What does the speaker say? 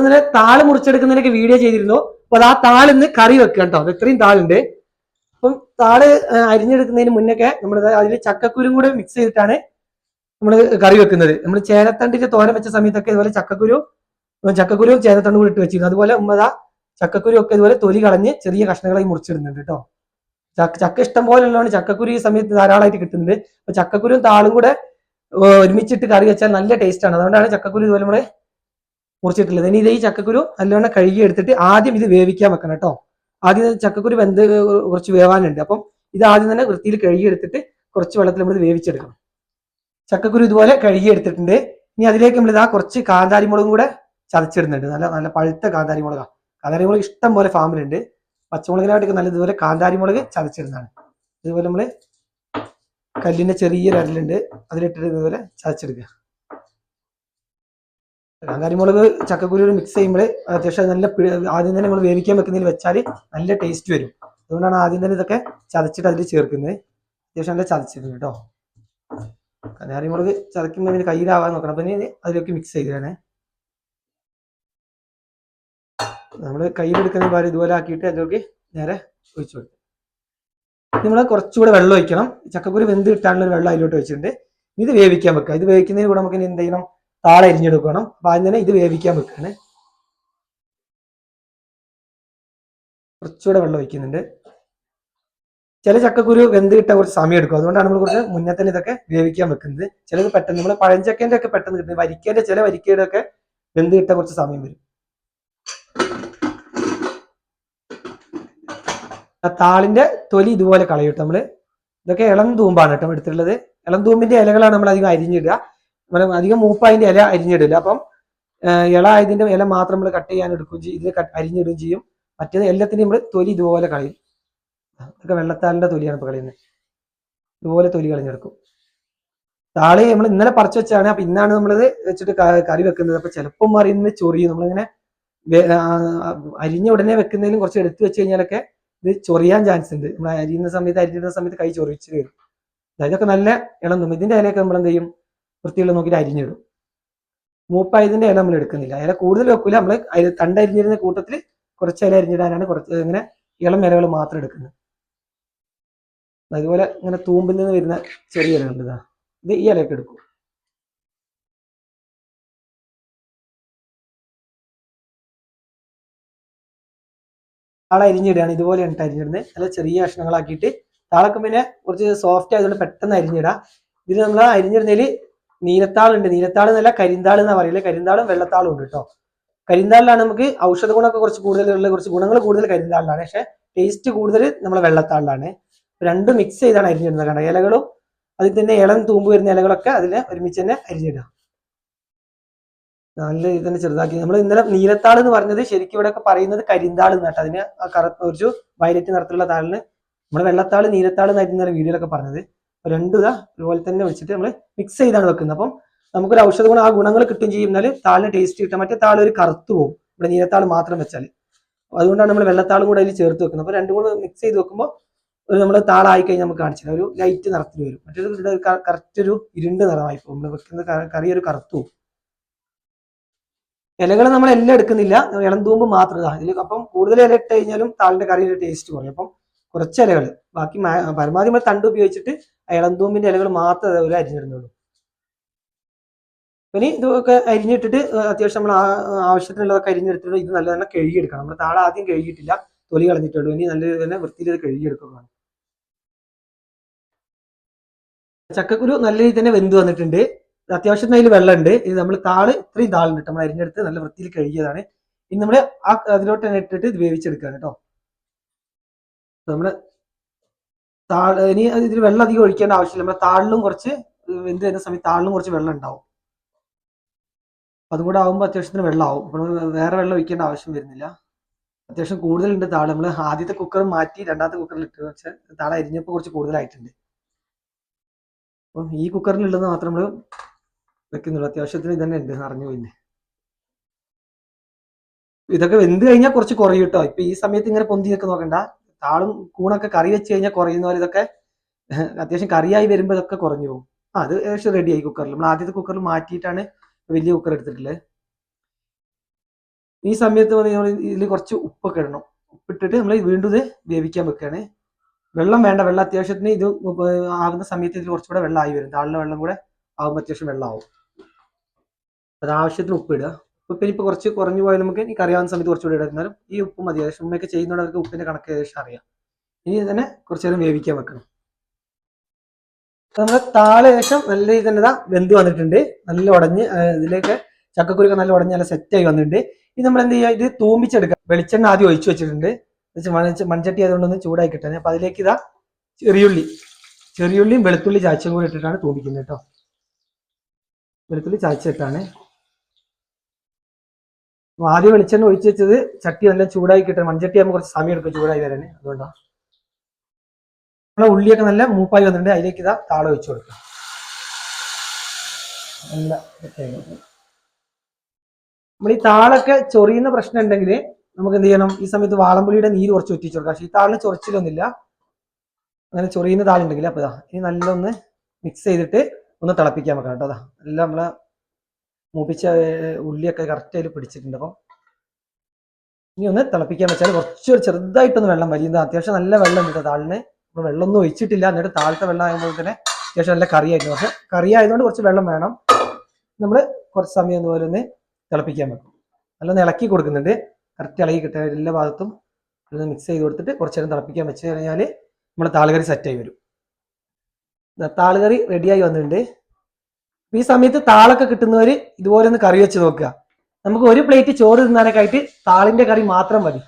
ഇന്നലെ താൾ മുറിച്ചെടുക്കുന്നതിനൊക്കെ വീഡിയോ ചെയ്തിരുന്നു. അപ്പൊ ആ താളിന്ന് കറി വെക്കുക കേട്ടോ. അത് ഇത്രയും താളുണ്ട്. അപ്പം താൾ അരിഞ്ഞെടുക്കുന്നതിന് മുന്നൊക്കെ നമ്മൾ അതിൽ ചക്കക്കുരും കൂടെ മിക്സ് ചെയ്തിട്ടാണ് നമ്മൾ കറി വെക്കുന്നത്. നമ്മൾ ചേനത്തണ്ടിന്റെ തോരൻ വെച്ച സമയത്തൊക്കെ ഇതുപോലെ ചക്കക്കുരു ചക്കക്കുരു ചേനത്തണ്ടും കൂടി ഇട്ട് വെച്ചിരുന്നു. അതുപോലെ ഉമ്മത ചക്കക്കുരു ഒക്കെ ഇതുപോലെ തൊലി കളഞ്ഞ് ചെറിയ കഷ്ണങ്ങളായി മുറിച്ചിടുന്നുണ്ട് കേട്ടോ. ചക്ക ഇഷ്ടം പോലെ ഉള്ളതുകൊണ്ട് ചക്കക്കുരു ഈ സമയത്ത് ധാരാളമായിട്ട് കിട്ടുന്നുണ്ട്. അപ്പൊ ചക്കക്കുരും താളും കൂടെ ഒരുമിച്ചിട്ട് കറി വെച്ചാൽ നല്ല ടേസ്റ്റ് ആണ്. അതുകൊണ്ടാണ് ചക്കക്കുരു ഇതുപോലെ നമ്മൾ മുറിച്ചിട്ടുള്ളത് ഇനി ഇത് ഈ ചക്കക്കുരു നല്ലവണ്ണം കഴുകി എടുത്തിട്ട് ആദ്യം ഇത് വേവിക്കാൻ വെക്കണം കേട്ടോ. ആദ്യം ചക്കക്കുരു വെന്ത് കുറച്ച് വേവാനുണ്ട്. അപ്പം ഇത് ആദ്യം തന്നെ വൃത്തിയിൽ കഴുകി എടുത്തിട്ട് കുറച്ച് വെള്ളത്തിൽ നമ്മൾ വേവിച്ചെടുക്കണം. ചക്കക്കുരു ഇതുപോലെ കഴുകി എടുത്തിട്ടുണ്ട്. ഇനി അതിലേക്ക് നമ്മൾ ഇതാ കുറച്ച് കാന്താരി മുളകും കൂടെ ചതച്ചിടുന്നുണ്ട്. നല്ല നല്ല പഴുത്ത കാന്താരി മുളകാണ് കാന്താരി മുളക് ഇഷ്ടം പോലെ ഫാമിലുണ്ട്. പച്ചമുളകിനായിട്ടൊക്കെ നല്ല ഇതുപോലെ കാന്താരി മുളക് ചതച്ചിടുന്നതാണ്. ഇതുപോലെ നമ്മൾ കല്ലിന്റെ ചെറിയ അരലുണ്ട്. അതിലിട്ടിട്ട് ഇതുപോലെ ചതച്ചെടുക്കുക. കാന്താരി മുളക് ചക്കക്കുരു മിക്സ് ചെയ്യുമ്പോൾ അത്യാവശ്യം നല്ല ആദ്യം തന്നെ നമ്മൾ വേവിക്കാൻ വെക്കുന്നതിൽ വെച്ചാൽ നല്ല ടേസ്റ്റ് വരും. അതുകൊണ്ടാണ് ആദ്യം തന്നെ ഇതൊക്കെ ചതച്ചിട്ട് അതിൽ ചേർക്കുന്നത്. അത്യാവശ്യം നല്ല ചതച്ചിട്ടുണ്ട് കേട്ടോ. കാന്താരി മുളക് ചതക്കുമ്പോൾ പിന്നെ കയ്യിലാവാൻ നോക്കണം. അപ്പം ഇനി അതിലേക്ക് മിക്സ് ചെയ്തതാണ് നമ്മൾ കയ്യിലെടുക്കുന്ന പാൽ ഇതുപോലെ ആക്കിയിട്ട് അതിലേക്ക് നേരെ ഒഴിച്ചു കൊടുക്കും നമ്മൾ കുറച്ചുകൂടെ വെള്ളം ഒഴിക്കണം. ചക്കക്കുരു വെന്ത് കിട്ടാനുള്ള വെള്ളം അതിലോട്ട് വെച്ചിട്ടുണ്ട് ഇത് വേവിക്കാൻ വെക്കുക. ഇത് വേവിക്കുന്നതിന് കൂടെ നമുക്ക് എന്ത് ചെയ്യണം? താള അരിഞ്ഞെടുക്കണം അപ്പൊ തന്നെ ഇത് വേവിക്കാൻ വെക്കുകയാണ് കുറച്ചുകൂടെ വെള്ളം ഒഴിക്കുന്നുണ്ട്. ചില ചക്കക്കുരു വെന്ത് കിട്ടാൻ കുറച്ച് സമയം എടുക്കും. അതുകൊണ്ടാണ് നമ്മൾ കുറച്ച് മുന്നേ തന്നെ ഇതൊക്കെ വേവിക്കാൻ വെക്കുന്നത്. ചിലത് പെട്ടെന്ന് നമ്മൾ പഴഞ്ചക്കേന്റെ ഒക്കെ പെട്ടെന്ന് കിട്ടുന്നത് വരിക്കേന്റെ ചില വരിക്കയുടെ ഒക്കെ വെന്ത് കിട്ടാൻ കുറച്ച് സമയം വരും. താളിന്റെ തൊലി ഇതുപോലെ കളയൂട്ടോ നമ്മൾ. ഇതൊക്കെ ഇളം തൂമ്പാണ് കേട്ടോ എടുത്തിട്ടുള്ളത്. ഇളം തൂമ്പിന്റെ ഇലകളാണ് നമ്മൾ അധികം അരിഞ്ഞിടുക. നമ്മൾ അധികം മൂപ്പായതിന്റെ ഇല അരിഞ്ഞിടില്ല. അപ്പം ഇള ആയതിന്റെ ഇല മാത്രം നമ്മൾ കട്ട് ചെയ്യാൻ എടുക്കുകയും ചെയ്യും. ഇത് അരിഞ്ഞിടുകയും ചെയ്യും. മറ്റേത് എല്ലാത്തിനും നമ്മൾ തൊലി ഇതുപോലെ കളയും. ഇതൊക്കെ വെള്ളത്താലിന്റെ തൊലിയാണ് ഇപ്പൊ കളയുന്നത്. ഇതുപോലെ തൊലി കളഞ്ഞെടുക്കും. താളി നമ്മൾ ഇന്നലെ പറിച്ച് വെച്ചാണ്. അപ്പൊ ഇന്നാണ് നമ്മളിത് വെച്ചിട്ട് കറി വെക്കുന്നത്. അപ്പൊ ചിലപ്പം അറിയുന്നത് ചൊറിയും. നമ്മളിങ്ങനെ അരിഞ്ഞ ഉടനെ വെക്കുന്നതിലും കുറച്ച് എടുത്തു വെച്ച് കഴിഞ്ഞാലൊക്കെ ഇത് ചൊറിയാൻ ചാൻസ് ഉണ്ട്. നമ്മൾ അരിയുന്ന സമയത്ത് അരിഞ്ഞിടുന്ന സമയത്ത് കൈ ചൊറിച്ച് വരും. അതായതൊക്കെ നല്ല ഇളം ഇതിന്റെ ഇലയൊക്കെ നമ്മൾ എന്ത് ചെയ്യും? വൃത്തിയുള്ള നോക്കിയിട്ട് അരിഞ്ഞിടും. മൂപ്പായതിന്റെ ഇല നമ്മൾ എടുക്കുന്നില്ല. ഇല കൂടുതൽ വെക്കൂല. നമ്മൾ അതിൽ തണ്ട് അരിഞ്ഞിരുന്ന കൂട്ടത്തിൽ കുറച്ച് ഇല അരിഞ്ഞിടാനാണ് കുറച്ച് ഇങ്ങനെ ഇളം ഇലകൾ മാത്രം എടുക്കുന്നത്. അതുപോലെ ഇങ്ങനെ തൂമ്പിൽ നിന്ന് വരുന്ന ചെറിയ ഇലകളുണ്ട് ഇതാ. ഇത് ഈ ഇലയൊക്കെ എടുക്കും. താള അരിഞ്ഞിടുകയാണ്. ഇതുപോലെ ട്ടോ അരിഞ്ഞിടുന്നത്. നല്ല ചെറിയ കഷ്ണങ്ങളാക്കിയിട്ട് താളൊക്കെ പിന്നെ കുറച്ച് സോഫ്റ്റ് ആയതുകൊണ്ട് പെട്ടെന്ന് അരിഞ്ഞിടാം. ഇതിൽ നമ്മൾ അരിഞ്ഞിടുന്നതിൽ നീലത്താളുണ്ട്. നീലത്താൾ എന്നല്ല കരിന്താൾ എന്നാ പറയുന്നത് കരിന്താളും വെള്ളത്താളും ഉണ്ട് കേട്ടോ കരിന്താളിലാണ് നമുക്ക് ഔഷധ ഗുണമൊക്കെ കുറച്ച് കൂടുതലുള്ള കുറച്ച് ഗുണങ്ങൾ കൂടുതൽ കരിന്താളിലാണ്. പക്ഷെ ടേസ്റ്റ് കൂടുതൽ നമ്മളെ വെള്ളത്താളിലാണ്. രണ്ടും മിക്സ് ചെയ്താണ് അരിഞ്ഞിടുന്നത് കണ്ട? ഇലകളും അതിൽ തന്നെ ഇളം തൂമ്പ് വരുന്ന ഇലകളൊക്കെ അതിൽ ഒരുമിച്ച് തന്നെ അരിഞ്ഞിടുക. നല്ല ഇത് തന്നെ ചെറുതാക്കി. നമ്മൾ ഇന്നലെ നീലത്താൾ എന്ന് പറഞ്ഞത് ശരിക്കും ഇവിടെയൊക്കെ പറയുന്നത് കരിന്താൾ എന്നാട്ടോ അതിന് കറ ഒരു വയലറ്റ് നിറത്തിലുള്ള താളിന് നമ്മൾ വെള്ളത്താൾ നീലത്താൾ എന്നായിരുന്നു വീഡിയോയിലൊക്കെ പറഞ്ഞത്. രണ്ടും ഇതാ ഇതുപോലെ തന്നെ വെച്ചിട്ട് നമ്മൾ മിക്സ് ചെയ്താണ് വെക്കുന്നത്. അപ്പം നമുക്കൊരു ഔഷധ ഗുണം ആ ഗുണങ്ങൾ കിട്ടും ചെയ്യുന്നാൽ താളിന് ടേസ്റ്റ് കിട്ടാൻ മറ്റേ താൾ ഒരു കറുത്തു പോകും ഇവിടെ നീലത്താൾ മാത്രം വെച്ചാൽ അതുകൊണ്ടാണ് നമ്മൾ വെള്ളത്താളും കൂടെ അതിൽ ചേർത്ത് വെക്കുന്നത്. അപ്പൊ രണ്ടും കൂടെ മിക്സ് ചെയ്ത് വെക്കുമ്പോൾ ഒരു നമ്മൾ താളായി കഴിഞ്ഞാൽ നമുക്ക് കാണിച്ചില്ല ഒരു ലൈറ്റ് നിറത്തിൽ വരും. മറ്റൊരു കറക്റ്റ് ഒരു ഇരുണ്ട് നിറമായി പോകും. നമ്മൾ വെക്കുന്ന കറി ഒരു കറുത്തു ഇലകൾ നമ്മൾ എല്ലാം എടുക്കുന്നില്ല. ഇളം തൂമ്പ് മാത്രം ഇതാ. ഇതിൽ അപ്പം കൂടുതൽ ഇല ഇട്ട് കഴിഞ്ഞാലും താളിന്റെ കറിയുടെ ടേസ്റ്റ് കുറയും. അപ്പം കുറച്ച് ഇലകൾ ബാക്കി പരമാവധി നമ്മൾ തണ്ട് ഉപയോഗിച്ചിട്ട് ആ ഇളം തൂമ്പിന്റെ ഇലകൾ മാത്രമേ അതേപോലെ അരിഞ്ഞിടുന്നുള്ളൂ. ഇനി ഇതൊക്കെ അരിഞ്ഞിട്ടിട്ട് അത്യാവശ്യം നമ്മൾ ആവശ്യത്തിനുള്ളതൊക്കെ അരിഞ്ഞെടുത്തിട്ട് ഇത് നല്ല തന്നെ കഴുകിയെടുക്കണം. നമ്മൾ താഴെ ആദ്യം കഴുകിയിട്ടില്ല തൊലി കളഞ്ഞിട്ടുള്ളൂ. ഇനി നല്ല തന്നെ വൃത്തിയിൽ ഇത് കഴുകിയെടുക്കണം ചക്കക്കുരു നല്ല രീതിയിൽ തന്നെ വെന്ത് വന്നിട്ടുണ്ട്. അത്യാവശ്യം അതിൽ വെള്ളമുണ്ട്. ഇത് നമ്മൾ താൾ ഇത്രയും താളുണ്ട് നമ്മൾ അരിഞ്ഞെടുത്ത് നല്ല വൃത്തിയിൽ കഴുകിയതാണ്. ഇനി നമ്മൾ ആ അതിലോട്ട് തന്നെ ഇട്ടിട്ട് ഇത് വേവിച്ചെടുക്കുകയാണ് കേട്ടോ. നമ്മൾ താൾ ഇനി ഇതിൽ വെള്ളം അധികം ഒഴിക്കേണ്ട ആവശ്യമില്ല. നമ്മുടെ താളിലും കുറച്ച് വെന്ത് വരുന്ന സമയത്ത് താളിലും കുറച്ച് വെള്ളം ഉണ്ടാവും. അതും കൂടെ ആവുമ്പോൾ അത്യാവശ്യത്തിന് വെള്ളമാവും. അപ്പോൾ വേറെ വെള്ളം ഒഴിക്കേണ്ട ആവശ്യം വരുന്നില്ല. അത്യാവശ്യം കൂടുതലുണ്ട് താൾ നമ്മൾ ആദ്യത്തെ കുക്കർ മാറ്റി രണ്ടാമത്തെ കുക്കറിൽ ഇട്ട് വെച്ചാൽ താള അരിഞ്ഞപ്പോൾ കുറച്ച് കൂടുതലായിട്ടുണ്ട്. അപ്പം ഈ കുക്കറിലുള്ളത് മാത്രം നമ്മൾ വെക്കുന്നുള്ളൂ. അത്യാവശ്യത്തിന് ഇതന്നെ ഉണ്ട്. അറിഞ്ഞു പോയില്ലേ ഇതൊക്കെ വെന്ത് കഴിഞ്ഞാൽ കുറച്ച് കുറയും കേട്ടോ. ഇപ്പൊ ഈ സമയത്ത് ഇങ്ങനെ പൊന്തി നോക്കണ്ട താളും കൂണൊക്കെ കറി വെച്ച് കഴിഞ്ഞാൽ കുറയുന്ന പോലെ ഇതൊക്കെ അത്യാവശ്യം കറിയായി വരുമ്പോൾ ഇതൊക്കെ കുറഞ്ഞു പോകും. ആ അത് ഏകദേശം റെഡി ആയി കുക്കറിൽ നമ്മൾ ആദ്യത്തെ കുക്കറിൽ മാറ്റിയിട്ടാണ് വലിയ കുക്കർ എടുത്തിട്ടുള്ളത്. ഈ സമയത്ത് നമ്മൾ ഇതിൽ കുറച്ച് ഉപ്പൊക്കെ ഇടണം. ഉപ്പിട്ടിട്ട് നമ്മൾ വീണ്ടും ഇത് വേവിക്കാൻ വെക്കുകയാണ് വെള്ളം വേണ്ട. വെള്ളം അത്യാവശ്യത്തിന് ഇത് ആകുന്ന സമയത്ത് ഇതിൽ കുറച്ചുകൂടെ വെള്ളം ആയി വരും. താളിലെ വെള്ളം കൂടെ ആകുമ്പോൾ അത്യാവശ്യം വെള്ളമാവും അത് ആവശ്യത്തിന് ഉപ്പ് ഇടുക ഉപ്പ് കുറച്ച് കുറഞ്ഞു പോയാൽ നമുക്ക് എനിക്ക് അറിയാവുന്ന സമയത്ത് കുറച്ചുകൂടി ഇടുന്നാലും ഈ ഉപ്പ് മതി. ഏകദേശം ഉമ്മയൊക്കെ ചെയ്യുന്നവർക്ക് ഉപ്പിന്റെ കണക്ക് ഏകദേശം അറിയാം. ഇനി തന്നെ കുറച്ചു നേരം വേവിക്കാൻ വെക്കണം. നമ്മുടെ താളെ ഏകദേശം നല്ല രീതിയിൽ തന്നെ ഇതാ വെന്ത് വന്നിട്ടുണ്ട്. നല്ല ഉടഞ്ഞ് ഇതിലേക്ക് ചക്കക്കുരുക്ക് നല്ല ഉടഞ്ഞ് നല്ല സെറ്റായി വന്നിട്ടുണ്ട്. ഇനി നമ്മൾ എന്ത് ചെയ്യുക? ഇത് തൂമ്പിച്ചെടുക്കാം വെളിച്ചെണ്ണ ആദ്യം ഒഴിച്ചു വെച്ചിട്ടുണ്ട്. മൺചട്ടി ആയതുകൊണ്ട് മൺചട്ടി ആയതുകൊണ്ടൊന്ന് ചൂടായി കിട്ടാൻ അപ്പൊ അതിലേക്ക് ഇതാ ചെറിയുള്ളി ചെറിയുള്ളിയും വെളുത്തുള്ളി ചാച്ചും കൂടി ഇട്ടിട്ടാണ് തൂമ്പിക്കുന്നത് കേട്ടോ. വെളുത്തുള്ളി ചായച്ചിട്ടാണ്. അപ്പൊ ആദ്യം വെളിച്ചെണ്ണ ഒഴിച്ച് വെച്ചത് ചട്ടി നല്ല ചൂടായി കിട്ടണം. മൺചട്ടി ആകുമ്പോൾ കുറച്ച് സമയം എടുക്കും ചൂടായി വരാൻ അതുകൊണ്ടാണ് നമ്മളെ ഉള്ളിയൊക്കെ നല്ല മൂപ്പായി വന്നിട്ടുണ്ട്. അതിലേക്ക് ഇതാ താളം ഒഴിച്ചു കൊടുക്കുക നല്ല നമ്മൾ ഈ താളൊക്കെ ചൊറിയുന്ന പ്രശ്നം ഉണ്ടെങ്കിൽ നമുക്ക് എന്ത് ചെയ്യണം? ഈ സമയത്ത് വാളംപുളിയുടെ നീര് കുറച്ച് ഒറ്റിച്ചു കൊടുക്കാം. പക്ഷേ ഈ താളിന് ചൊറിച്ചിലൊന്നുമില്ല. അങ്ങനെ ചൊറിയുന്ന താളുണ്ടെങ്കിൽ അപ്പോൾ ഇതാ. ഇനി നല്ലൊന്ന് മിക്സ് ചെയ്തിട്ട് ഒന്ന് തിളപ്പിക്കാൻ വെക്കണം കേട്ടോ. അതാ നല്ല നമ്മളെ മൂപ്പിച്ച ഉള്ളിയൊക്കെ കറക്റ്റ് അതിൽ പിടിച്ചിട്ടുണ്ട്. അപ്പം ഇനി ഒന്ന് തിളപ്പിക്കാൻ വെച്ചാൽ കുറച്ചൊരു ചെറുതായിട്ടൊന്ന് വെള്ളം വലിയ അത്യാവശ്യം നല്ല വെള്ളം ഉണ്ട് താളിന്. വെള്ളം വെള്ളമൊന്നും ഒഴിച്ചിട്ടില്ല. എന്നിട്ട് താഴത്തെ വെള്ളം ആകുമ്പോൾ തന്നെ അത്യാവശ്യം നല്ല കറി ആയിരുന്നു പക്ഷെ കറി ആയതുകൊണ്ട് കുറച്ച് വെള്ളം വേണം. നമ്മൾ കുറച്ച് സമയം ഇതുപോലെ ഒന്ന് തിളപ്പിക്കാൻ വെക്കും. നല്ലൊന്ന് ഇളക്കി കൊടുക്കുന്നുണ്ട്. കറക്റ്റ് ഇളകി കിട്ടുക എല്ലാ ഭാഗത്തും ഒന്ന് മിക്സ് ചെയ്ത് കൊടുത്തിട്ട് കുറച്ച് നേരം തിളപ്പിക്കാൻ വെച്ച് കഴിഞ്ഞാൽ നമ്മുടെ താളുകറി സെറ്റായി വരും. താളുകറി റെഡിയായി വന്നിട്ടുണ്ട്. ഈ സമയത്ത് താളൊക്കെ കിട്ടുന്നവർ ഇതുപോലെ ഒന്ന് കറി വെച്ച് നോക്കുക. നമുക്ക് ഒരു പ്ലേറ്റ് ചോറ് തിന്നാനൊക്കെ ആയിട്ട് താളിന്റെ കറി മാത്രം മതി.